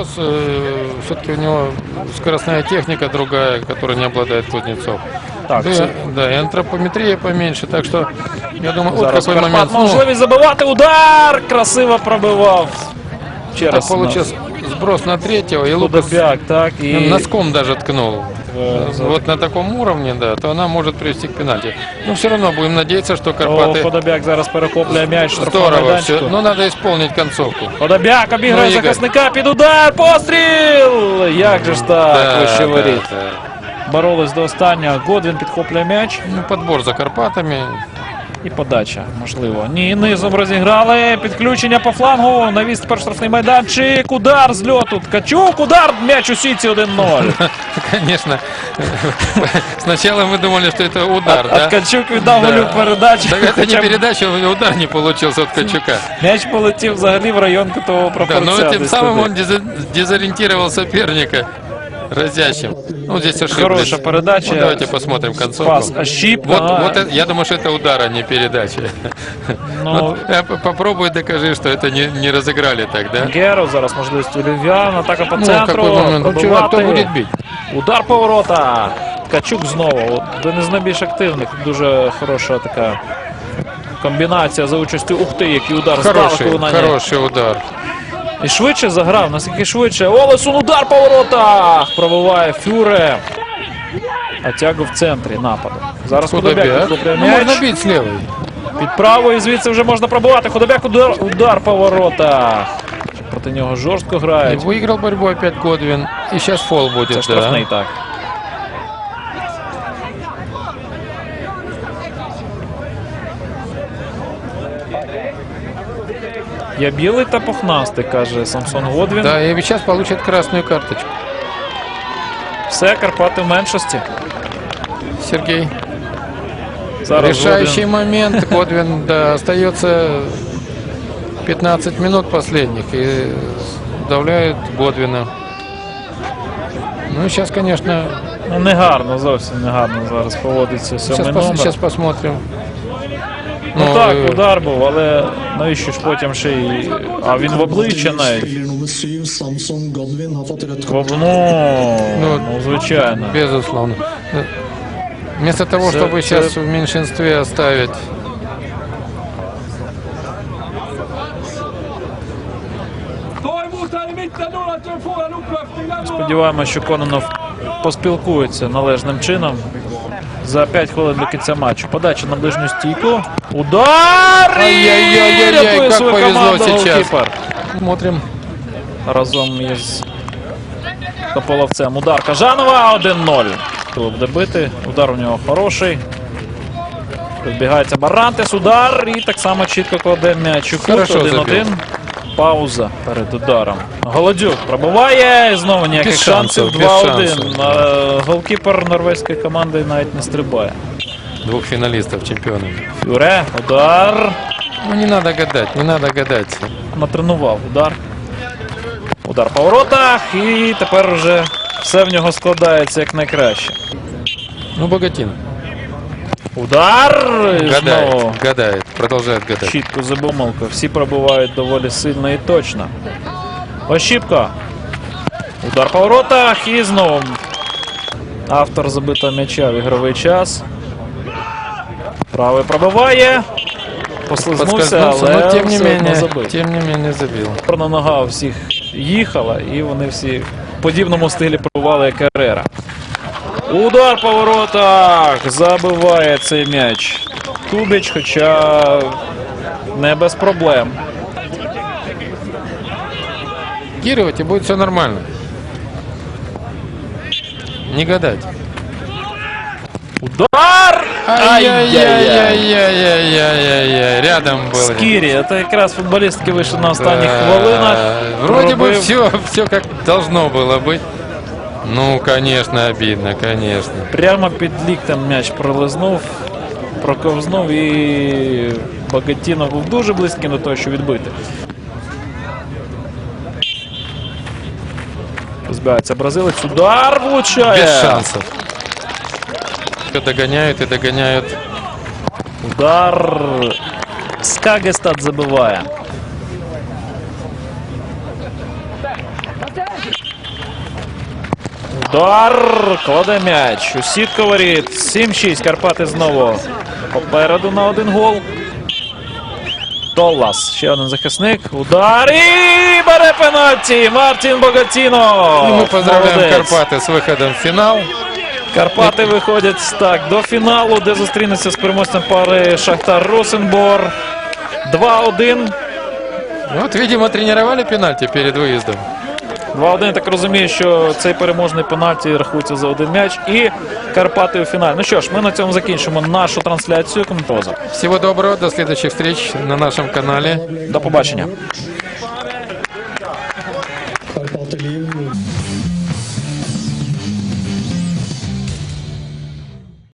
Лукас, все-таки у него скоростная техника другая, которой не обладает Кузнецов. Так, да, це да, и антропометрия поменьше, так что я думаю, вот зараз какой момент. ну, можливість забивати. Удар! Красиво пробивав. Через получился сброс на третьего, и Худобяк, так, і носком даже ткнул. За- Вот на таком уровне, да, то она может привести к пенальти. Но все равно будем надеяться, что О, Карпаты Худобяк зараз перехоплює м'яч. здорово все. Но надо исполнить концовку. Худобяк обіграє Ну, захисника під удар. Постріл! Як же ж так, Да, да, да. Боролись до останнього. Годвін підхоплює м'яч. Ну, подбор за Карпатами. І подача, можливо. Ні, низом розіграли. Підключення по флангу. Навіс тепер штрафний майданчик. Удар з льоту. Ткачук. Удар. М'яч у сіці 1-0. Конечно. Сначала мы думали, что это удар, А да? Ткачук віддав Да. голю передачу. Так это Хоча не б передача, удар не получился от Качука. М'яч полетів взагалі в район кутового Да, пропорція. но тем десь самым туди. он дезо- дезориентировал соперника разящим. Ну, здесь ошиблись. Хороша передача. Ну, давайте посмотрим концовку. Пас Ощіп. Вот, Ага. вот это- я думаю, что это удар, а не передача. Ну, Вот, э, п- попробуй докажи, что это не, не разыграли так, да? Геро зараз можливість у Львів'ян. Атака по Ну, центру. какой момент? Ну, вчера кто пробивати. будет бить? Удар поворота. Ткачук знову. Один із найбільш активних. Дуже хороша така комбінація за участю Ухти, який удар здалеку Хороший, виконання. хороший удар. І швидше заграв, наскільки швидше. Олесун удар по воротах! Пробиває Фюре. А тягу в центрі нападу. Зараз Худобяк Худобяк. Ну, м'яч. бить. Під правою звідси вже можна пробувати. Худобяк удар, удар по воротах. Проти нього жорстко грають. Виграв борьбу опять Кодвін. І сейчас фол Це штрафний да. так. Я білий та пухнастий, каже Самсон Годвін. Да, и сейчас получит красную карточку. Все, Карпати в меншості. Сергей. Зараз Решающий Годвін. момент. Годвин, да, остается 15 минут последних. И давляют Годвина. Ну, сейчас, конечно, Ну, негарно, зовсім негарно зараз поводиться сейчас, пос- номер. сейчас посмотрим. Ну, так, э, удар був, але навіщо ж потім ще й. А він в обличчя навіть. В об- Ну, Ну, ну звичайно. Безусловно. Вместо того, Це- чтобы це- сейчас в меньшинстве оставить. Сподіваємося, що Кононов поспілкується належним чином за 5 хвилин до кінця матчу. Подача на ближню стійку. Удар! Ай-яй-яй-яй-яй, рятує повезло сейчас. голкіпер. Смотрим. Разом із Тополовцем. Удар Кажанова 1-0. Хто буде бити? Удар у нього хороший. Підбігається Барантес, удар і так само чітко кладе м'яч у кут. 1-1. Пауза перед ударом. Голодюк пробиває. Знову ніяких Без шансів. шансів, 2-1. шансів. Е, Голкіпер норвезької команди навіть не стрибає. Двух финалистов чемпионов. Фюре, удар. Ну, не надо гадать, не надо гадать. Натренував удар. Удар по воротах. І тепер вже все в нього складається як найкраще. Ну, Богатин. Удар! І Гадает, Знову гадает, продолжает гадать. чітко за. Всі пробивають доволі сильно і точно. Ощіпка. Удар по воротах і знову автор забитого м'яча в ігровий час. Правий пробиває. Послизнувся, Подскользнулся, але но тем не все одно менее, забив. тем не менее забил. Чорна нога у всіх їхала, і вони всі в подібному стилі пробували як Ерера. Удар по воротах! Забиває цей м'яч. Тубіч, хоча не без проблем. Гировать и будет все нормально. Не гадать. Удар! Ай-яй-яй! Ай-яй-яй-яй-яй-яй-яй. Рядом был. Скірі, це якраз футболістки вийшли на останніх Да. хвилинах. Вроде бы Пробив. все, все как должно было быть. Ну, конечно, обидно, конечно. Прямо під ліктем м'яч пролизнув, проковзнув і Багатінов був дуже близьким до того, що відбити. Збирається бразилець. Удар влучає. Без шансов. Догоняют и догоняют. Удар. Скагестад забиває. Удар. Кладе м'яч. У сітку воріт. 7-6. Карпати знову попереду на один гол. Толлас. Ще один захисник. Удар. І бере пенальті. Мартін Богатіно. И мы поздравляем Молодець. Карпаты с выходом в финал. Карпати виходять так до фіналу, де зустрінуться з переможцем пари Шахтар Росенбор. 2-1. Вот, видимо, тренировали пенальти перед выездом. 2-1, я так розумію, що цей переможний пенальті рахується за один м'яч. І Карпати у фіналі. Ну що ж, ми на цьому закінчимо нашу трансляцію. Коментоза. Всього доброго, до следующих встреч на нашому каналі. До побачення.